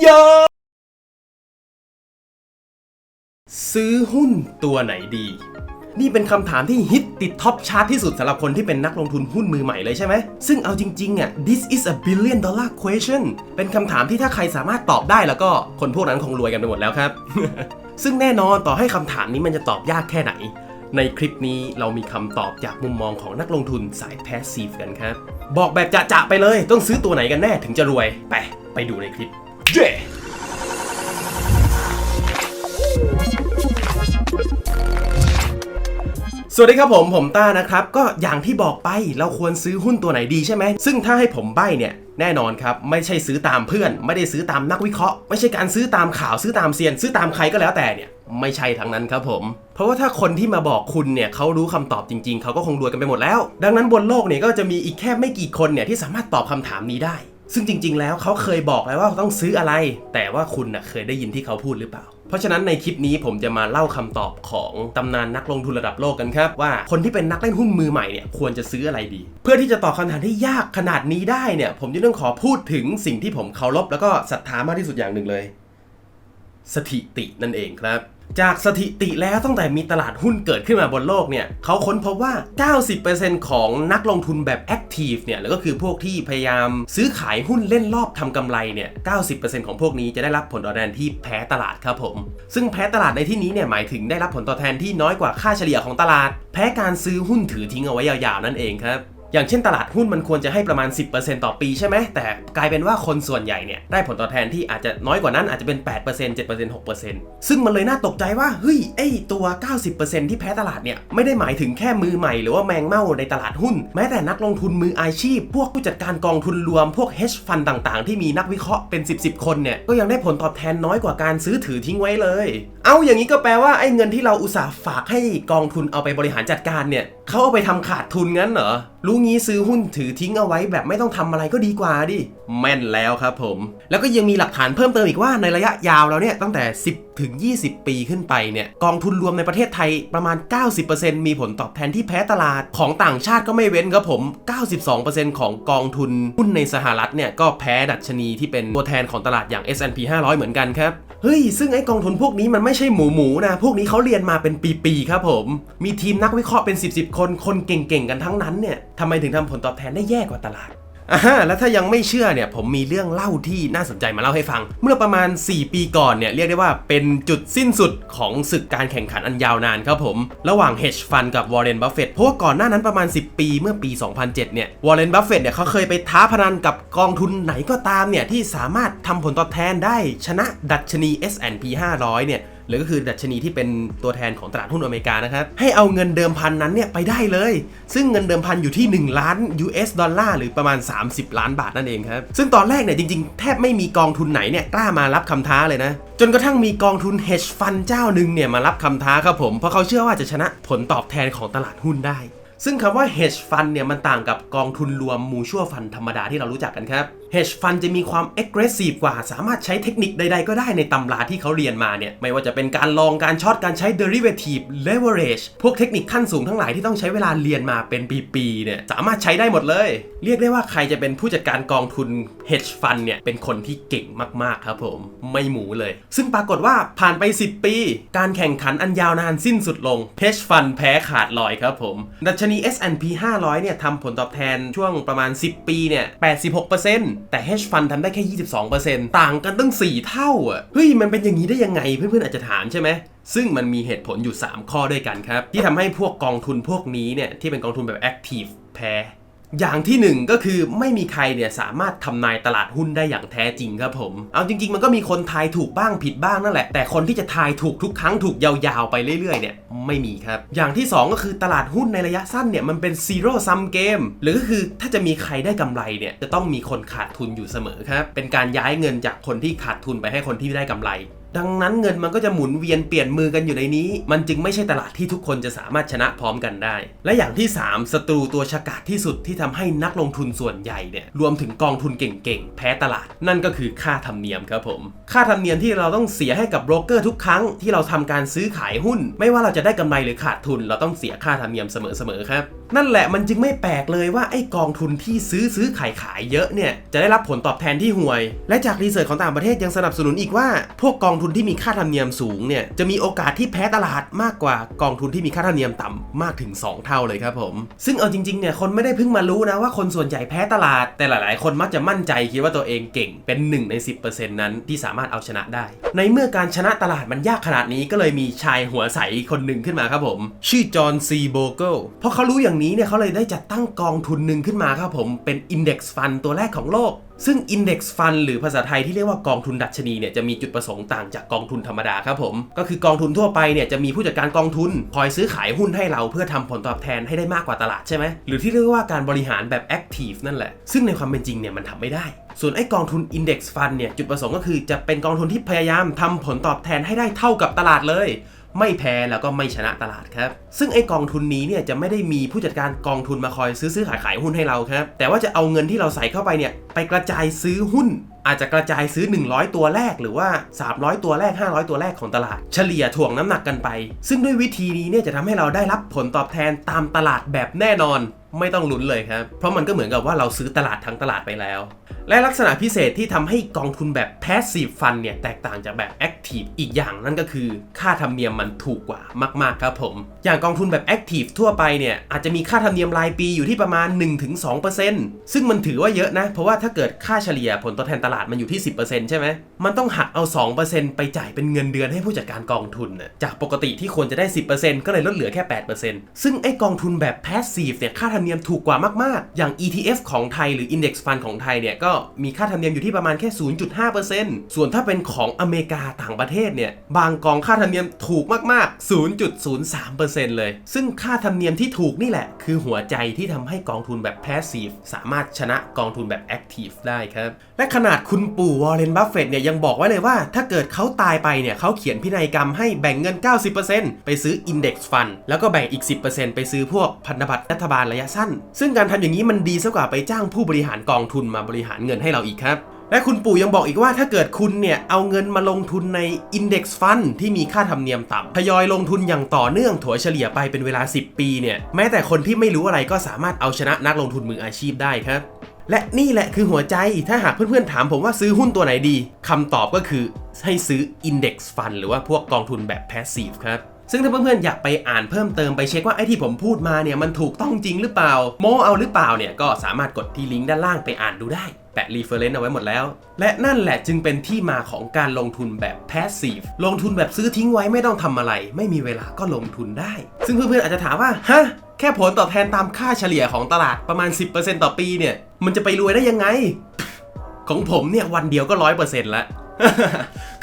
โยซื้อหุ้นตัวไหนดี นี่เป็นคำถามที่ฮิตติดท็อปชาร์ตที่สุดสำหรับคนที่เป็นนักลงทุนหุ้นมือใหม่เลยใช่ไหม ซึ่งเอาจริงๆอะ this is a billion dollar question เป็นคำถามที่ถ้าใครสามารถตอบได้แล้วก็คนพวกนั้นคงรวยกันไปหมดแล้วครับ ซึ่งแน่นอนต่อให้คำถามนี้มันจะตอบยากแค่ไหน ในคลิปนี้เรามีคำตอบจากมุมมองของนักลงทุนสายแพสซีฟกันครับ บอกแบบจะๆไปเลยต้องซื้อตัวไหนกันแน่ถึงจะรวย ไปไปดูในคลิป เย้สวัสดีครับผม ผมต้านะครับ ก็อย่างที่บอกไปเราควรซื้อหุ้นตัวไหนดีใช่ไหม ซึ่งถ้าให้ผมใบ้เนี่ย แน่นอนครับ ไม่ใช่ซื้อตามเพื่อน ไม่ได้ซื้อตามนักวิเคราะห์ ไม่ใช่การซื้อตามข่าวซื้อตามเซียน ซื้อตามใครก็แล้วแต่เนี่ย ไม่ใช่ทั้งนั้นครับผม เพราะว่าถ้าคนที่มาบอกคุณเนี่ยเขารู้คำตอบจริง ๆ เขาก็คงรวยกันไปหมดแล้ว ดังนั้นบนโลกเนี่ยก็จะมีอีกแค่ไม่กี่คนเนี่ยที่สามารถตอบคำถามนี้ได้ ซึ่งจริง ๆ แล้วเขาเคยบอกแล้วว่าต้องซื้ออะไร แต่ว่าคุณนะเคยได้ยินที่เขาพูดหรือเปล่า เพราะฉะนั้นในคลิปนี้ผมจะมาเล่าคำตอบของตำนานนักลงทุนระดับโลกกันครับ ว่าคนที่เป็นนักเล่นหุ้นมือใหม่เนี่ยควรจะซื้ออะไรดี เพื่อที่จะตอบคำถามที่ยากขนาดนี้ได้เนี่ย ผมจะต้องขอพูดถึงสิ่งที่ผมเคารพแล้วก็ศรัทธามากที่สุดอย่างหนึ่งเลย สถิตินั่นเองครับ จากสถิติแล้วตั้งแต่มีตลาดหุ้นเกิดขึ้นมาบนโลกเนี่ยเขาค้นพบว่า 90%ของนักลงทุนแบบแอคทีฟเนี่ยแล้วก็คือพวกที่พยายามซื้อขายหุ้นเล่นรอบทำกำไรเนี่ย 90%ของพวกนี้จะได้รับผลตอบแทนที่แพ้ตลาดครับผม ซึ่งแพ้ตลาดในที่นี้เนี่ยหมายถึงได้รับผลตอบแทนที่น้อยกว่าค่าเฉลี่ยของตลาด แพ้การซื้อหุ้นถือทิ้งเอาไว้ยาวๆนั่นเองครับ อย่างเช่นตลาดหุ้นมันควรจะให้ประมาณ 10%ต่อปีใช่ไหมแต่กลายเป็นว่าคนส่วนใหญ่เนี่ยได้ผลตอบแทนที่อาจจะน้อยกว่านั้นอาจจะเป็น 8% 7% 6%ซึ่งมันเลยน่าตกใจว่าเฮ้ยไอตัว 90%ที่แพ้ตลาดเนี่ยไม่ได้หมายถึงแค่มือใหม่หรือว่าแมงเม่าในตลาดหุ้น แม้แต่นักลงทุนมืออาชีพ พวกผู้จัดการกองทุนรวมพวก hedge fund ต่างๆ ที่มีนักวิเคราะห์เป็น 10 10 คนเนี่ยก็ยังได้ผลตอบแทนน้อยกว่าการซื้อถือทิ้งไว้เลย เอาอย่างนี้ก็แปลว่าไอ้เงินที่เราอุตส่าห์ฝากให้กองทุนเอาไปบริหารจัดการเนี่ยเขาเอาไปทำขาดทุนงั้นเหรอรู้งี้ซื้อหุ้นถือทิ้งเอาไว้แบบไม่ต้องทำอะไรก็ดีกว่าดิแม่นแล้วครับผม แล้วก็ยังมีหลักฐานเพิ่มเติมอีกว่าในระยะยาวแล้วเนี่ยตั้งแต่ 10 ถึง 20 ปีขึ้นไปเนี่ยกองทุนรวมในประเทศไทยประมาณ 90%มีผลตอบแทนที่แพ้ตลาดของต่างชาติก็ไม่เว้นครับผม 92%ของกองทุนหุ้นในสหรัฐเนี่ยก็แพ้ดัชนีที่เป็นตัวแทนของตลาดอย่าง S&P 500 เหมือนกันครับ เฮ้ย ซึ่งไอ้กองทุนพวกนี้มันไม่ใช่หมูหมูนะ พวกนี้เขาเรียนมาเป็นปีๆครับผม มีทีมนักวิเคราะห์เป็น 10บสคน คนเก่งๆกันทั้งนั้นเนี่ยทำไมถึงทำผลตอบแทนได้แย่กว่าตลาด อ่าแล้วถ้ายังไม่เชื่อเนี่ยผมมีเรื่องเล่าที่น่าสนใจมาเล่าให้ฟัง เมื่อประมาณ 4 ปีก่อนเนี่ยเรียกได้ว่าเป็นจุดสิ้นสุดของศึกการแข่งขันอันยาวนานครับผม ระหว่าง hedge fund กับ Warren Buffett เพราะว่าก่อนหน้านั้นประมาณ 10 ปีเมื่อปี 2007 เนี่ย Warren Buffett เนี่ยเขาเคยไปท้าพนันกับกองทุนไหนก็ตามเนี่ยที่สามารถทำผลตอบแทนได้ชนะดัชนี S&P 500 เนี่ย หรือก็คือดัชนีที่เป็นตัวแทนของตลาดหุ้นอเมริกานะครับ ให้เอาเงินเดิมพันนั้นเนี่ยไปได้เลย ซึ่งเงินเดิมพันอยู่ที่ 1 ล้าน US ดอลลาร์หรือประมาณ 30 ล้านบาทนั่นเองครับ ซึ่งตอนแรกเนี่ยจริงๆ แทบไม่มีกองทุนไหนเนี่ยกล้ามารับคำท้าเลยนะ จนกระทั่งมีกองทุน hedge fund เจ้าหนึ่งเนี่ยมารับคำท้าครับผมเพราะเขาเชื่อว่าจะชนะผลตอบแทนของตลาดหุ้นได้ซึ่งคำว่า hedge fund เนี่ยมันต่างกับกองทุนรวม mutual fund ธรรมดาที่เรารู้จักกันครับ hedge fund จะมีความ aggressive กว่า สามารถใช้เทคนิคใดๆก็ได้ในตำราที่เขาเรียนมาเนี่ย ไม่ว่าจะเป็นการลองการช็อตการใช้ derivative leverage พวกเทคนิคขั้นสูงทั้งหลายที่ต้องใช้เวลาเรียนมาเป็นปีๆเนี่ย สามารถใช้ได้หมดเลย เรียกได้ว่าใครจะเป็นผู้จัดการกองทุน hedge fund เนี่ย เป็นคนที่เก่งมากๆครับผม ไม่หมูเลย ซึ่งปรากฏว่าผ่านไป 10 ปี การแข่งขันอันยาวนานสิ้นสุดลง hedge fund แพ้ขาดลอยครับผมดัชนี S&P 500เนี่ยทำผลตอบแทนช่วงประมาณ 10 ปีเนี่ย86%แต่ hedge fund ทำได้แค่ 22%ต่างกันตั้ง 4 เท่าอะ เฮ้ย มันเป็นอย่างนี้ได้ยังไง เพื่อนๆอาจจะถามใช่ไหมซึ่งมันมีเหตุผลอยู่ 3 ข้อด้วยกันครับ ที่ทำให้พวกกองทุนพวกนี้เนี่ยที่เป็นกองทุนแบบ active แพ้ อย่างที่หนึ่งก็คือไม่มีใครเนี่ยสามารถทำนายตลาดหุ้นได้อย่างแท้จริงครับผม เอาจริง ๆ มันก็มีคนทายถูกบ้างผิดบ้างนั่นแหละ แต่คนที่จะทายถูกทุกครั้งถูกยาวๆไปเรื่อยๆเนี่ยไม่มีครับ อย่างที่สองก็คือตลาดหุ้นในระยะสั้นเนี่ยมันเป็น zero sum game หรือก็คือถ้าจะมีใครได้กำไรเนี่ยจะต้องมีคนขาดทุนอยู่เสมอครับเป็นการย้ายเงินจากคนที่ขาดทุนไปให้คนที่ได้กำไร ดังนั้นเงินมันก็จะหมุนเวียนเปลี่ยนมือกันอยู่ในนี้ มันจึงไม่ใช่ตลาดที่ทุกคนจะสามารถชนะพร้อมกันได้ และอย่างที่ 3 ศัตรูตัวฉกาจที่สุดที่ทำให้นักลงทุนส่วนใหญ่เนี่ยรวมถึงกองทุนเก่งๆ แพ้ตลาด นั่นก็คือค่าธรรมเนียมครับผม ค่าธรรมเนียมที่เราต้องเสียให้กับโบรกเกอร์ทุกครั้งที่เราทำการซื้อขายหุ้น ไม่ว่าเราจะได้กำไรหรือขาดทุน เราต้องเสียค่าธรรมเนียมเสมอๆครับนั่นแหละมันจึงไม่แปลกเลยว่าไอ้กองทุนที่ซื้อซื้อขายขายเยอะเนี่ยจะได้รับผลตอบแทนที่ห่วย และจากรีเสิร์ชของต่างประเทศยังสนับสนุนอีกว่าพวกกองทุนที่มีค่าธรรมเนียมสูงเนี่ยจะมีโอกาสที่แพ้ตลาดมากกว่ากองทุนที่มีค่าธรรมเนียมต่ำมากถึง 2 เท่าเลยครับผม ซึ่งเอาจริงๆเนี่ยคนไม่ได้เพิ่งมารู้นะว่าคนส่วนใหญ่แพ้ตลาด แต่หลายๆ คนมักจะมั่นใจคิดว่าตัวเองเก่งเป็น 1 ใน 10%นั้นที่สามารถเอาชนะได้ ในเมื่อการชนะตลาดมันยากขนาดนี้ก็เลยมีชายหัวใสคนหนึ่งขึ้นมาครับผม ชื่อจอห์นซีโบเกิลเพราะเขารู้อย่างนี้เนี่ยเขาเลยได้จัดตั้งกองทุนหนึ่งขึ้นมาครับผมเป็น Index Fund ตัวแรกของโลก ซึ่ง Index Fund หรือภาษาไทยที่เรียกว่ากองทุนดัชนีเนี่ยจะมีจุดประสงค์ต่างจากกองทุนธรรมดาครับผม ก็คือกองทุนทั่วไปเนี่ยจะมีผู้จัดการกองทุน คอยซื้อขายหุ้นให้เราเพื่อทำผลตอบแทนให้ได้มากกว่าตลาดใช่ไหมหรือที่เรียกว่าการบริหารแบบ Active นั่นแหละ ซึ่งในความเป็นจริงเนี่ยมันทำไม่ได้ ส่วนไอ้กองทุน Index Fund เนี่ยจุดประสงค์ก็คือจะเป็นกองทุนที่พยายามทำผลตอบแทนให้ได้เท่ากับตลาดเลย ไม่แพ้แล้วก็ไม่ชนะตลาดครับ ซึ่งไอกองทุนนี้เนี่ยจะไม่ได้มีผู้จัดการกองทุนมาคอยซื้อซื้อขายขายหุ้นให้เราครับ แต่ว่าจะเอาเงินที่เราใส่เข้าไปเนี่ยไปกระจายซื้อหุ้น อาจจะกระจายซื้อ 100 ตัวแรกหรือว่า 300 ตัวแรก 500 ตัวแรกของตลาด เฉลี่ยถ่วงน้ำหนักกันไป ซึ่งด้วยวิธีนี้เนี่ยจะทำให้เราได้รับผลตอบแทนตามตลาดแบบแน่นอน ไม่ต้องลุ้นเลยครับ เพราะมันก็เหมือนกับว่าเราซื้อตลาดทั้งตลาดไปแล้ว และลักษณะพิเศษที่ทำให้กองทุนแบบ passive fund เนี่ย แตกต่างจากแบบ active อีกอย่างนั่นก็คือ ค่าธรรมเนียมมันถูกกว่ามาก ๆ ครับผม อย่างกองทุนแบบ active ทั่วไปเนี่ย อาจจะมีค่าธรรมเนียมรายปีอยู่ที่ประมาณ 1-2%ซึ่งมันถือว่าเยอะนะ เพราะว่าถ้าเกิดค่าเฉลี่ยผลตอบแทนตลาดมันอยู่ที่ 10%ใช่ไหมมันต้องหักเอา 2%ไปจ่ายเป็นเงินเดือนให้ผู้จัดการกองทุนน่ะจากปกติที่ควรจะได้ 10%ก็เลยลดเหลือแค่ 8%ซึ่งไอ้กองทุนแบบ passive เนี่ยค่าธรรมเนียมถูกกว่ามากๆ อย่าง ETF ของไทยหรือ Index Fund ของไทยเนี่ยก็มีค่าธรรมเนียมอยู่ที่ประมาณแค่ 0.5%ส่วนถ้าเป็นของอเมริกาต่างประเทศเนี่ยบางกองค่าธรรมเนียมถูกมากๆ 0.03%เลย ซึ่งค่าธรรมเนียมที่ถูกนี่แหละ คือหัวใจที่ทำให้กองทุนแบบ passive สามารถชนะกองทุนแบบ active ได้ครับ และขนาดคุณปู่วอร์เรนบัฟเฟตเนี่ยยังบอกไว้เลยว่าถ้าเกิดเขาตายไปเนี่ยเขาเขียนพินัยกรรมให้แบ่งเงิน 90%ไปซื้อ Index Fund แล้วก็แบ่งอีก 10%ไปซื้อพวกพันธบัตรรัฐบาลระยะสั้น ซึ่งการทำอย่างนี้มันดีซะกว่าไปจ้างผู้บริหารกองทุนมาบริหารเงินให้เราอีกครับ และคุณปู่ยังบอกอีกว่าถ้าเกิดคุณเนี่ย เอาเงินมาลงทุนใน Index Fund ที่มีค่าธรรมเนียมต่ำทยอยลงทุนอย่างต่อเนื่องถัวเฉลี่ยไปเป็นเวลา 10 ปีเนี่ยแม้แต่คนที่ไม่รู้อะไรก็สามารถเอาชนะนักลงทุนมืออาชีพได้ครับและนี่แหละคือหัวใจ ถ้าหากเพื่อนๆถามผมว่าซื้อหุ้นตัวไหนดี คำตอบก็คือให้ซื้อ Index Fund หรือว่าพวกกองทุนแบบ Passive ครับ ซึ่งถ้าเพื่อนๆอยากไปอ่านเพิ่มเติมไปเช็คว่าไอ้ที่ผมพูดมาเนี่ยมันถูกต้องจริงหรือเปล่า โมเอาหรือเปล่าเนี่ยก็สามารถกดที่ลิงก์ด้านล่างไปอ่านดูได้ แปะรีเฟอร์เรนซ์เอาไว้หมดแล้ว และนั่นแหละจึงเป็นที่มาของการลงทุนแบบ passive ลงทุนแบบซื้อทิ้งไว้ไม่ต้องทำอะไร ไม่มีเวลาก็ลงทุนได้ ซึ่งเพื่อนๆอาจจะถามว่าฮะแค่ผลตอบแทนตามค่าเฉลี่ยของตลาดประมาณ 10%ต่อปีเนี่ยมันจะไปรวยได้ยังไง ของผมเนี่ยวันเดียวก็ร้อยเปอร์เซ็นต์ละ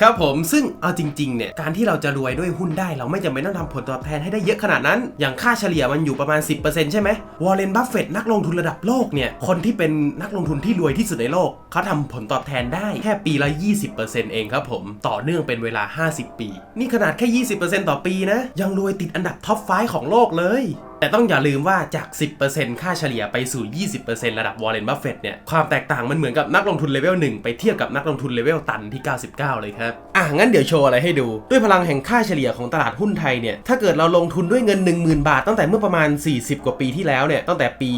ครับผมซึ่งเอาจริงๆเนี่ยการที่เราจะรวยด้วยหุ้นได้ เราไม่จำเป็นต้องทำผลตอบแทนให้ได้เยอะขนาดนั้น อย่างค่าเฉลี่ยมันอยู่ประมาณ 10%ใช่ไหมวอร์เรนบัฟเฟตนักลงทุนระดับโลกเนี่ยคนที่เป็นนักลงทุนที่รวยที่สุดในโลกเขาทำผลตอบแทนได้แค่ปีละ 20%เองครับผมต่อเนื่องเป็นเวลา 50 ปี นี่ขนาดแค่ 20%ต่อปีนะยังรวยติดอันดับท็อป5ของโลกเลย แต่ต้องอย่าลืมว่าจาก 10%ค่าเฉลี่ยไปสู่ 20%ระดับวอร์เรนบัฟเฟตเนี่ยความแตกต่างมันเหมือนกับนักลงทุนเลเวล1ไปเทียบกับนักลงทุนเลเวลตันที่ 99 เลยครับ อะ งั้นเดี๋ยวโชว์อะไรให้ดู ด้วยพลังแห่งค่าเฉลี่ยของตลาดหุ้นไทยเนี่ย ถ้าเกิดเราลงทุนด้วยเงิน 10,000 บาท ตั้งแต่เมื่อประมาณ 40 กว่าปีที่แล้วเนี่ย ตั้งแต่ปี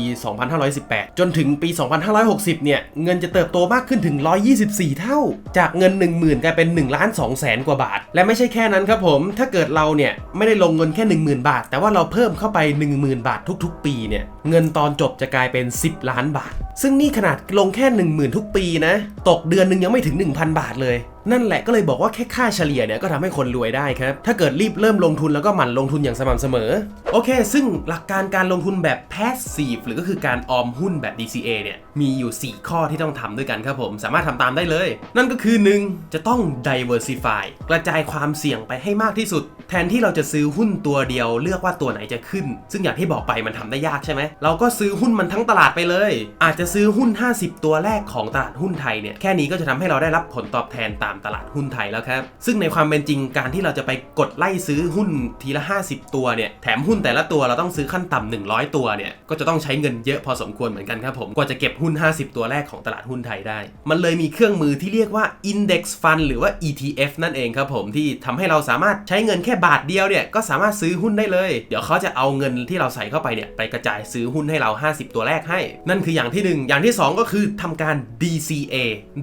2518 จนถึงปี 2560 เนี่ย เงินจะเติบโตมากขึ้นถึง 124 เท่า จากเงิน 10,000กลายเป็น1ล้าน2แสนกว่าบาท และไม่ใช่แค่นั้นครับผม ถ้าเกิดเราเนี่ยไม่ได้ลงเงินแค่ 10,000 บาท แต่ว่าเราเพิ่มเข้าไป10,000 บาททุกๆ ปีเนี่ย เงินตอนจบจะกลายเป็น 10 ล้านบาท ซึ่งนี่ขนาดลงแค่ 10,000 ทุกปีนะ ตกเดือนหนึงยังไม่ถึง 1,000 บาทเลย นั่นแหละก็เลยบอกว่าแค่ค่าเฉลี่ยเนี่ยก็ทำให้คนรวยได้ครับ ถ้าเกิดรีบเริ่มลงทุนแล้วก็หมั่นลงทุนอย่างสม่ำเสมอ โอเค ซึ่งหลักการการลงทุนแบบ passive หรือก็คือการออมหุ้นแบบ DCA เนี่ยมีอยู่ 4 ข้อที่ต้องทำด้วยกันครับผม สามารถทำตามได้เลย นั่นก็คือ 1. จะต้อง diversify กระจายความเสี่ยงไปให้มากที่สุด แทนที่เราจะซื้อหุ้นตัวเดียว เลือกว่าตัวไหนจะขึ้น ซึ่งอย่างที่บอกไปมันทำได้ยากใช่ไหมเราก็ซื้อหุ้นมันทั้งตลาดไปเลย อาจจะซื้อหุ้น 50 ตัวแรกของตลาดหุ้นไทยเนี่ยแค่นี้ก็จะทำให้เราได้รับผลตอบแทนตามามตลาดหุ้นไทยแล้วครับ ซึ่งในความเป็นจริงการที่เราจะไปกดไล่ซื้อหุ้นทีละ 50 ตัวเนี่ยแถมหุ้นแต่ละตัวเราต้องซื้อขั้นต่ำ100 ตัวเนี่ยก็จะต้องใช้เงินเยอะพอสมควรเหมือนกันครับผมกว่าจะเก็บหุ้น 50 ตัวแรกของตลาดหุ้นไทยได้ มันเลยมีเครื่องมือที่เรียกว่า Index Fund หรือว่า ETF นั่นเองครับผมที่ทำให้เราสามารถใช้เงินแค่บาทเดียวเนี่ยก็สามารถซื้อหุ้นได้เลย เดี๋ยวเขาจะเอาเงินที่เราใส่เข้าไปเนี่ยไปกระจายซื้อหุ้นให้เรา 50 ตัวแรกให้ นั่นคืออย่างที่หนึ่งอย่างที่สองก็คือทำการ DCA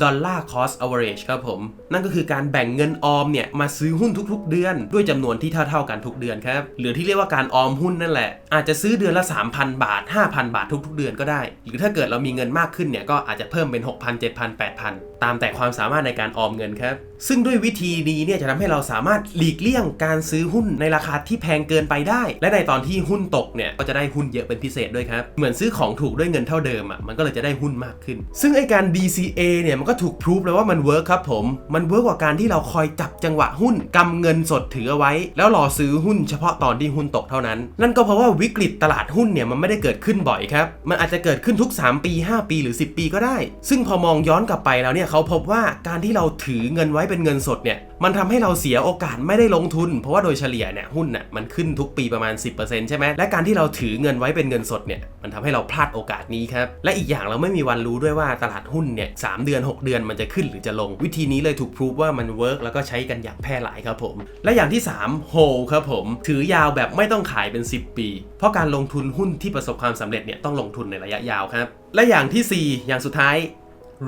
Dollar Cost Average ครับผม นั่นก็คือการแบ่งเงินออมเนี่ยมาซื้อหุ้นทุกๆ เดือน ด้วยจำนวนที่เท่าๆกันทุกเดือนครับหรือที่เรียกว่าการออมหุ้นนั่นแหละ อาจจะซื้อเดือนละ 3,000 บาท 5,000 บาททุกๆ เดือนก็ได้ หรือถ้าเกิดเรามีเงินมากขึ้นเนี่ยก็อาจจะเพิ่มเป็น 6,000 7,000 8,000 ตามแต่ความสามารถในการออมเงินครับซึ่งด้วยวิธีนี้เนี่ยจะทำให้เราสามารถหลีกเลี่ยงการซื้อหุ้นในราคาที่แพงเกินไปได้ และในตอนที่หุ้นตกเนี่ยก็จะได้หุ้นเยอะเป็นพิเศษด้วยครับเหมือนซื้อของถูกด้วยเงินเท่าเดิมอะมันก็เลยจะได้หุ้นมากขึ้น ซึ่งไอการ DCA เนี่ยมันก็ถูกพิสูจแล้วว่ามันเวิร์กครับผมมันเวิร์กกว่าการที่เราคอยจับจังหวะหุ้นกำเงินสดถือเอาไว้ แล้วรอซื้อหุ้นเฉพาะตอนที่หุ้นตกเท่านั้น นั่นก็เพราะว่าวิกฤตตลาดหุ้นเนี่ยมันไม่ได้เกิดขึ้นบ่อยครับ มันอาจจะเกิดขึ้นทุก 3 ปี 5 ปีหรือ 10 ปีก็ได้ ซึ่งพอมองย้อนกลับไปแล้วเนี่ยเขาพบว่าการที่เราถือเงินไว้เป็นเงินสดเนี่ย มันทำให้เราเสียโอกาสไม่ได้ลงทุน เพราะว่าโดยเฉลี่ยเนี่ยหุ้นน่ะมันขึ้นทุกปีประมาณ 10%ใช่ไหมและการที่เราถือเงินไว้เป็นเงินสดเนี่ยมันทำให้เราพลาดโอกาสนี้ครับและอีกอย่างเราไม่มีวันรู้ด้วยว่าตลาดหุ้นเนี่ยสเดือน 6 เดือนมันจะขึ้นหรือจะลง วิธีนี้เลยถูกพิสูจว่ามันเวิร์กแล้วก็ใช้กันอย่างแพร่หลายครับผม และอย่างที่3โฮครับผม ถือยาวแบบไม่ต้องขายเป็น 10 ปี เพราะการลงทุนหุ้นที่ประสบความสำเร็จเนี่ยต้องลงทุนในระยะยาวครับ และอย่างทีสี่4 อย่างสุดท้าย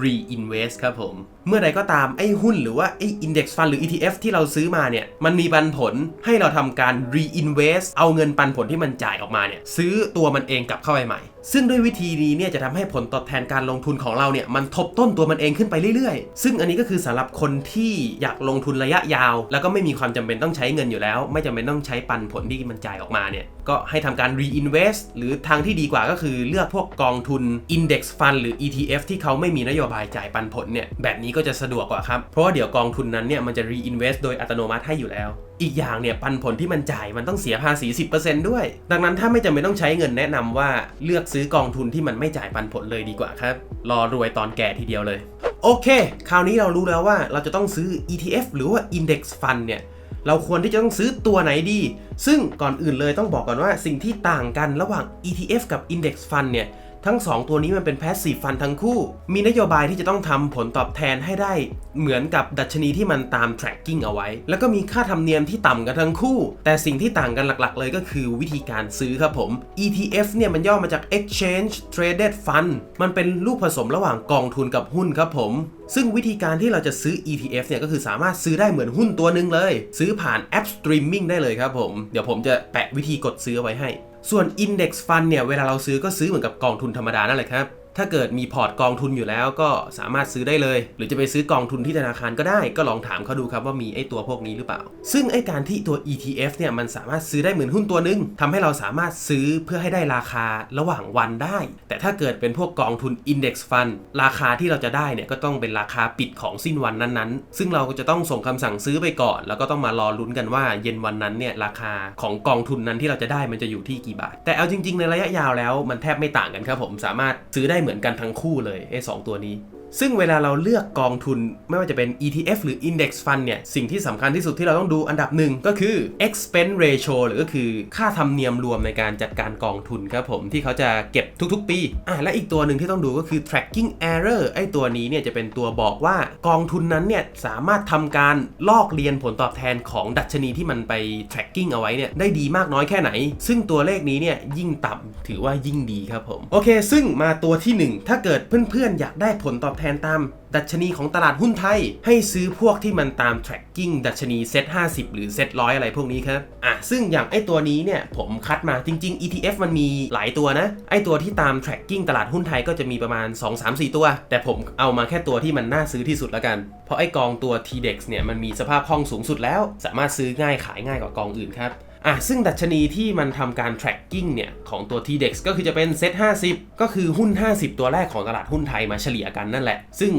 reinvest ครับผม เมื่อใดก็ตามไอ้หุ้นหรือว่าไอ้ index fund หรือ ETF ที่เราซื้อมาเนี่ย มันมีปันผลให้เราทำการ reinvest เอาเงินปันผลที่มันจ่ายออกมาเนี่ย ซื้อตัวมันเองกลับเข้าไปใหม่ ซึ่งด้วยวิธีนี้เนี่ยจะทำให้ผลตอบแทนการลงทุนของเราเนี่ยมันทบต้นตัวมันเองขึ้นไปเรื่อยๆ ซึ่งอันนี้ก็คือสำหรับคนที่อยากลงทุนระยะยาว แล้วก็ไม่มีความจำเป็นต้องใช้เงินอยู่แล้ว ไม่จำเป็นต้องใช้ปันผลที่มันจ่ายออกมาเนี่ยก็ให้ทำการ reinvest หรือทางที่ดีกว่าก็คือเลือกพวกกองทุน index fund หรือ ETF ที่เขาไม่มีนโยบายจ่ายปันผลเนี่ยแบบนี้ก็จะสะดวกกว่าครับเพราะว่าเดี๋ยวกองทุนนั้นเนี่ยมันจะ reinvest โดยอัตโนมัติให้อยู่แล้วอีกอย่างเนี่ยปันผลที่มันจ่ายมันต้องเสียภาษี 10%ด้วย ดังนั้นถ้าไม่จำเป็นต้องใช้เงินแนะนำว่าเลือกซื้อกองทุนที่มันไม่จ่ายปันผลเลยดีกว่าครับ รอรวยตอนแก่ทีเดียวเลย โอเค คราวนี้เรารู้แล้วว่าเราจะต้องซื้อ ETF หรือว่า Index Fund เนี่ยเราควรที่จะต้องซื้อตัวไหนดี ซึ่งก่อนอื่นเลยต้องบอกก่อนว่าสิ่งที่ต่างกันระหว่าง ETF กับ Index Fund เนี่ย ทั้ง 2 ตัวนี้มันเป็น passive fund ทั้งคู่ มีนโยบายที่จะต้องทำผลตอบแทนให้ได้เหมือนกับดัชนีที่มันตาม tracking เอาไว้ แล้วก็มีค่าธรรมเนียมที่ต่ำกันทั้งคู่ แต่สิ่งที่ต่างกันหลักๆ เลยก็คือวิธีการซื้อครับผม ETF เนี่ยมันย่อมาจาก exchange traded fund มันเป็นลูกผสมระหว่างกองทุนกับหุ้นครับผมซึ่งวิธีการที่เราจะซื้อ ETF เนี่ยก็คือสามารถซื้อได้เหมือนหุ้นตัวหนึ่งเลย ซื้อผ่านแอป streaming ได้เลยครับผม เดี๋ยวผมจะแปะวิธีกดซื้อไว้ให้ ส่วน Index Fund เนี่ยเวลาเราซื้อก็ซื้อเหมือนกับกองทุนธรรมดานั่นแหละครับ ถ้าเกิดมีพอร์ตกองทุนอยู่แล้วก็สามารถซื้อได้เลย หรือจะไปซื้อกองทุนที่ธนาคารก็ได้ ก็ลองถามเขาดูครับว่ามีไอ้ตัวพวกนี้หรือเปล่า ซึ่งไอ้การที่ตัว ETF เนี่ยมันสามารถซื้อได้เหมือนหุ้นตัวหนึงทำให้เราสามารถซื้อเพื่อให้ได้ราคาระหว่างวันได้ แต่ถ้าเกิดเป็นพวกกองทุน Index Fund ราคาที่เราจะได้เนี่ยก็ต้องเป็นราคาปิดของสิ้นวันนั้นๆ ซึ่งเราก็จะต้องส่งคำสั่งซื้อไปก่อน แล้วก็ต้องมารอลุ้นกันว่าเย็นวันนั้นเนี่ยราคาของกองทุนนั้นที่เราจะได้มันจะอยู่ที่กี่บาท แต่เอาจริง ๆ ในระยะยาวแล้วมันแทบไม่ต่างกันครับผมสามารถซื้อได้เหมือนกันทั้งคู่เลยไอ้สองตัวนี้ ซึ่งเวลาเราเลือกกองทุนไม่ว่าจะเป็น ETF หรือ Index Fund เนี่ย สิ่งที่สำคัญที่สุดที่เราต้องดูอันดับหนึ่งก็คือ expense ratio หรือก็คือค่าธรรมเนียมรวมในการจัดการกองทุนครับผมที่เขาจะเก็บทุกๆ ปี อะและอีกตัวหนึ่งที่ต้องดูก็คือ tracking error ไอ้ตัวนี้เนี่ยจะเป็นตัวบอกว่ากองทุนนั้นเนี่ยสามารถทำการลอกเลียนผลตอบแทนของดัชนีที่มันไป tracking เอาไว้เนี่ยได้ดีมากน้อยแค่ไหน ซึ่งตัวเลขนี้เนี่ยยิ่งต่ำถือว่ายิ่งดีครับผมโอเค ซึ่งมาตัวที่หนึ่งถ้าเกิดเพื่อนๆอยากได้ผลตอบแทนตามดัชนีของตลาดหุ้นไทย ให้ซื้อพวกที่มันตาม tracking ดัชนีเซ็ต50 หรือเซ็ตร้อยอะไรพวกนี้ครับ อะ ซึ่งอย่างไอตัวนี้เนี่ย ผมคัดมาจริง ๆ ETF มันมีหลายตัวนะ ไอตัวที่ตาม tracking ตลาดหุ้นไทยก็จะมีประมาณ 2-3-4 ตัว แต่ผมเอามาแค่ตัวที่มันน่าซื้อที่สุดแล้วกัน เพราะไอกองตัว TDEX เนี่ยมันมีสภาพคล่องสูงสุดแล้ว สามารถซื้อง่ายขายง่ายกว่ากองอื่นครับ อะซึ่งดัชนีที่มันทำการ tracking เนี่ย ของตัว TDEX ก็คือจะเป็น Set 50 ก็คือหุ้น 50 ตัวแรกของตลาดหุ้นไทยมาเฉลี่ยกันนั่นแหละ ซึ่ง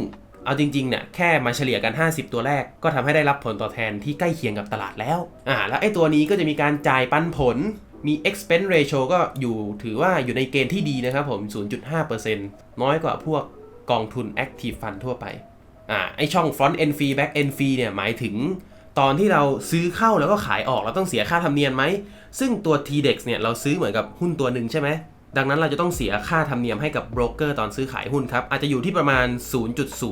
เอาจริงๆเนี่ยแค่มาเฉลี่ยกัน 50 ตัวแรก ก็ทำให้ได้รับผลตอบแทนที่ใกล้เคียงกับตลาดแล้วอ่าแล้วไอ้ตัวนี้ก็จะมีการจ่ายปันผลมี expense ratio ก็อยู่ถือว่าอยู่ในเกณฑ์ที่ดีนะครับผม 0.5%น้อยกว่าพวกกองทุน active fund ทั่วไปอ่าไอช่อง front end fee back end fee เนี่ยหมายถึง ตอนที่เราซื้อเข้าแล้วก็ขายออกเราต้องเสียค่าธรรมเนียมไหม ซึ่งตัว TDEX เนี่ยเราซื้อเหมือนกับหุ้นตัวหนึ่งใช่ไหม ดังนั้นเราจะต้องเสียค่าธรรมเนียมให้กับโบรกเกอร์ตอนซื้อขายหุ้นครับ อาจจะอยู่ที่ประมาณ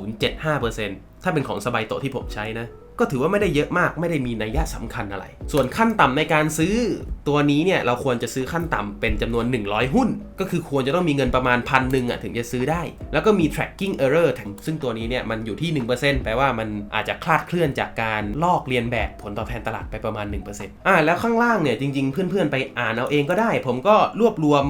0.075%ถ้าเป็นของสบายโตที่ผมใช้นะ ก็ถือว่าไม่ได้เยอะมากไม่ได้มีนัยยะสำคัญอะไร ส่วนขั้นต่ำในการซื้อ ตัวนี้เนี่ยเราควรจะซื้อขั้นต่ำเป็นจำนวน 100 หุ้น ก็คือควรจะต้องมีเงินประมาณพันหนึ่งอะถึงจะซื้อได้ แล้วก็มี tracking error ถึงซึ่งตัวนี้เนี่ยมันอยู่ที่ 1%แปลว่ามันอาจจะคลาดเคลื่อนจากการลอกเลียนแบบผลตอบแทนตลาดไปประมาณ 1%อ่าแล้วข้างล่างเนี่ยจริง ๆ เพื่อนๆไปอ่านเอาเองก็ได้ ผมก็รวบรวม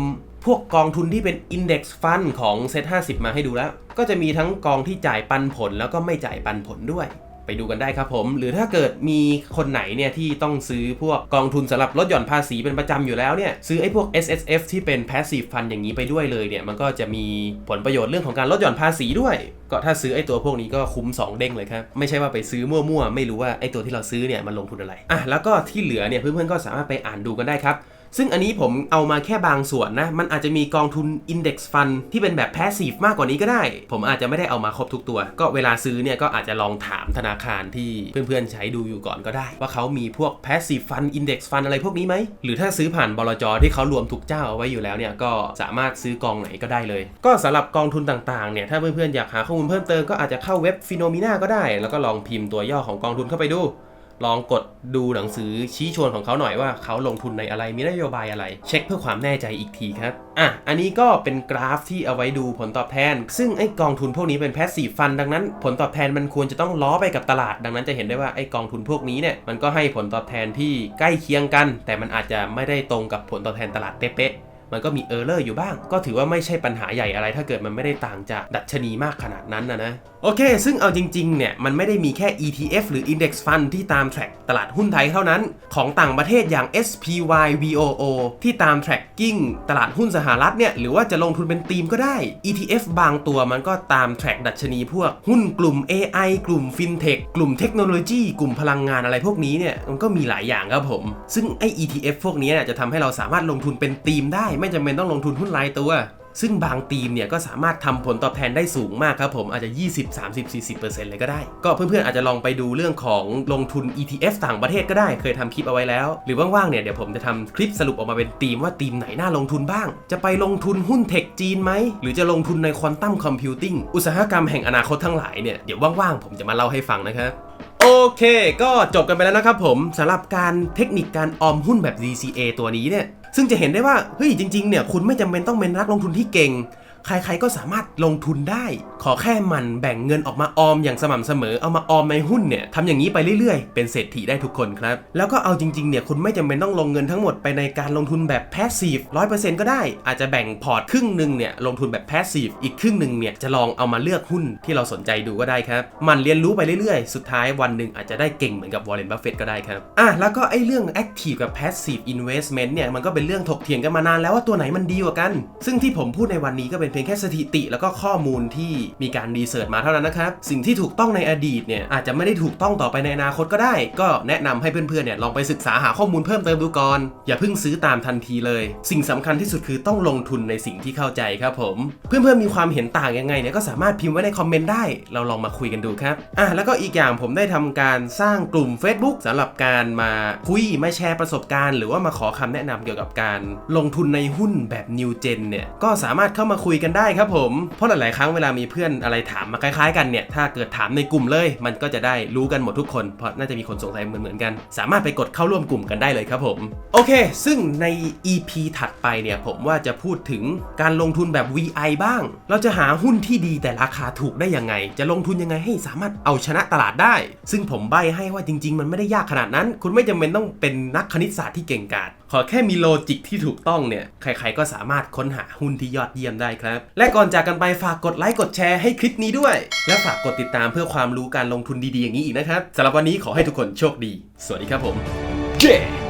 พวกกองทุนที่เป็น Index Fund ของ Set 50 มาให้ดูแล้ว ก็จะมีทั้งกองที่จ่ายปันผลแล้วก็ไม่จ่ายปันผลด้วย ไปดูกันได้ครับผม หรือถ้าเกิดมีคนไหนเนี่ยที่ต้องซื้อพวกกองทุนสำหรับลดหย่อนภาษีเป็นประจำอยู่แล้วเนี่ยซื้อไอ้พวก S S F ที่เป็น Passive Fund อย่างนี้ไปด้วยเลยเนี่ยมันก็จะมีผลประโยชน์เรื่องของการลดหย่อนภาษีด้วย ก็ถ้าซื้อไอ้ตัวพวกนี้ก็คุ้ม 2 เด้งเลยครับไม่ใช่ว่าไปซื้อมั่วๆไม่รู้ว่าไอ้ตัวที่เราซื้อเนี่ยมันลงทุนอะไรอะแล้วก็ที่เหลือเนี่ยเพื่อนๆก็สามารถไปอ่านดูกันได้ครับ ซึ่งอันนี้ผมเอามาแค่บางส่วนนะ มันอาจจะมีกองทุน Index Fund ที่เป็นแบบ Passive มากกว่านี้ก็ได้ ผมอาจจะไม่ได้เอามาครบทุกตัว ก็เวลาซื้อเนี่ยก็อาจจะลองถามธนาคารที่เพื่อนๆใช้ดูอยู่ก่อนก็ได้ ว่าเขามีพวก Passive Fund Index Fund อะไรพวกนี้ไหม หรือถ้าซื้อผ่านบลจที่เขารวมทุกเจ้าเอาไว้อยู่แล้วเนี่ยก็สามารถซื้อกองไหนก็ได้เลย ก็สำหรับกองทุนต่างๆเนี่ยถ้าเพื่อนๆอยากหาข้อมูลเพิ่มเติมก็อาจจะเข้าเว็บ Phenomena ก็ได้ แล้วก็ลองพิมพ์ตัวย่อของกองทุนเข้าไปดู ลองกดดูหนังสือชี้ชวนของเขาหน่อยว่าเขาลงทุนในอะไรมีนโยบายอะไร เช็คเพื่อความแน่ใจอีกทีครับอะอันนี้ก็เป็นกราฟที่เอาไว้ดูผลตอบแทน ซึ่งไอ้กองทุนพวกนี้เป็นแพสซีฟฟันดังนั้น ผลตอบแทนมันควรจะต้องล้อไปกับตลาด ดังนั้นจะเห็นได้ว่าไอ้กองทุนพวกนี้เนี่ยมันก็ให้ผลตอบแทนที่ใกล้เคียงกัน แต่มันอาจจะไม่ได้ตรงกับผลตอบแทนตลาดเป๊ะ มันก็มีเออร์เลอร์อยู่บ้าง ก็ถือว่าไม่ใช่ปัญหาใหญ่อะไร ถ้าเกิดมันไม่ได้ต่างจากดัชนีมากขนาดนั้นนะนะ โอเค ซึ่งเอาจริงๆ เนี่ย มันไม่ได้มีแค่ ETF หรือ Index Fund ที่ตาม track ตลาดหุ้นไทยเท่านั้น ของต่างประเทศอย่าง SPY VOO ที่ตาม tracking ตลาดหุ้นสหรัฐเนี่ย หรือว่าจะลงทุนเป็นธีมก็ได้ ETF บางตัวมันก็ตาม track ดัชนีพวกหุ้นกลุ่ม AI กลุ่ม FinTech กลุ่มเทคโนโลยี กลุ่มพลังงานอะไรพวกนี้เนี่ย มันก็มีหลายอย่างครับผม ซึ่งไอ ETF พวกนี้เนี่ยจะทำให้เราสามารถลงทุนเป็นธีมได้ไม่จำเป็นต้องลงทุนหุ้นรายตัว ซึ่งบางทีมเนี่ยก็สามารถทำผลตอบแทนได้สูงมากครับผมอาจจะ 20 30 40เลยก็ได้ ก็เพื่อนๆ อาจจะลองไปดูเรื่องของลงทุน ETF ต่างประเทศก็ได้ เคยทำคลิปเอาไว้แล้ว หรือว่างๆ เนี่ยเดี๋ยวผมจะทำคลิปสรุปออกมาเป็นธีมว่าธีมไหนน่าลงทุนบ้าง จะไปลงทุนหุ้นเทคจีนไหม หรือจะลงทุนในควอนตัมคอมพิวติ้งอุตสาหกรรมแห่งอนาคตทั้งหลายเนี่ยเดี๋ยวว่างๆผมจะมาเล่าให้ฟังนะครับ โอเค ก็จบกันไปแล้วนะครับผมสำหรับการเทคนิคการออมหุ้นแบบ DCA ตัวนี้เนี่ย ซึ่งจะเห็นได้ว่า เฮ้ย จริง ๆ เนี่ย คุณไม่จำเป็นต้องเป็นนักลงทุนที่เก่ง ใครๆก็สามารถลงทุนได้ ขอแค่มันแบ่งเงินออกมาออมอย่างสม่ำเสมอเอามาออมในหุ้นเนี่ยทำอย่างนี้ไปเรื่อยๆ เป็นเศรษฐีได้ทุกคนครับ แล้วก็เอาจริงๆเนี่ยคุณไม่จำเป็นต้องลงเงินทั้งหมดไปในการลงทุนแบบแพสซีฟ100%ก็ได้ อาจจะแบ่งพอร์ตครึ่งหนึ่งเนี่ยลงทุนแบบแพสซีฟอีกครึ่งหนึ่งเนี่ยจะลองเอามาเลือกหุ้นที่เราสนใจดูก็ได้ครับมันเรียนรู้ไปเรื่อยๆ สุดท้ายวันหนึ่งอาจจะได้เก่งเหมือนกับวอร์เรนบัฟเฟตก็ได้ครับอะแล้วก็ไอ้เรื่อง active กับ passive investment เนี่ยมันก็เป็นเรื่องถกเถียงกันมานานแล้วว่าตัวไหนมันดีกว่ากัน ซึ่งที่ผมพูดในวันนี้ก็เป็นเพียงแค่สถิติแล้วก็ข้อมูลที่มีการรีเสิร์ชมาเท่านั้นนะครับ สิ่งที่ถูกต้องในอดีตเนี่ยอาจจะไม่ได้ถูกต้องต่อไปในอนาคตก็ได้ ก็แนะนำให้เพื่อนๆเนี่ยลองไปศึกษาหาข้อมูลเพิ่มเติมดูก่อนอย่าเพิ่งซื้อตามทันทีเลย สิ่งสำคัญที่สุดคือต้องลงทุนในสิ่งที่เข้าใจครับผม เพื่อนๆมีความเห็นต่างยังไงเนี่ยก็สามารถพิมพ์ไว้ในคอมเมนต์ได้ เราลองมาคุยกันดูครับอะแล้วก็อีกอย่างผมได้ทำการสร้างกลุ่ม Facebook สำหรับการมาคุยมาแชร์ประสบการณ์ หรือว่ามาขอคำแนะนำเกี่ยวกับการลงทุนในหุ้นแบบ New Gen เนี่ยก็สามารถเข้ามาคุยกันได้ครับผม เพราะหลาย ๆ ครั้งเวลามีเพื่อนอะไรถามมาคล้าย ๆ กันเนี่ย ถ้าเกิดถามในกลุ่มเลย มันก็จะได้รู้กันหมดทุกคน เพราะน่าจะมีคนสงสัยเหมือน ๆ กัน สามารถไปกดเข้าร่วมกลุ่มกันได้เลยครับผม โอเค ซึ่งใน EP ถัดไปเนี่ยผมว่าจะพูดถึงการลงทุนแบบ VI บ้าง เราจะหาหุ้นที่ดีแต่ราคาถูกได้ยังไง จะลงทุนยังไงให้สามารถเอาชนะตลาดได้ ซึ่งผมใบให้ว่าจริง ๆ มันไม่ได้ยากขนาดนั้น คุณไม่จำเป็นต้องเป็นนักคณิตศาสตร์ที่เก่งกาจ ขอแค่มีโลจิกที่ถูกต้องเนี่ย ใครๆก็สามารถค้นหาหุ้นที่ยอดเยี่ยมได้ครับ และก่อนจากกันไปฝากกดไลค์กดแชร์ให้คลิปนี้ด้วย และฝากกดติดตามเพื่อความรู้การลงทุนดีๆอย่างนี้อีกนะครับสำหรับวันนี้ขอให้ทุกคนโชคดี สวัสดีครับผม Yeah!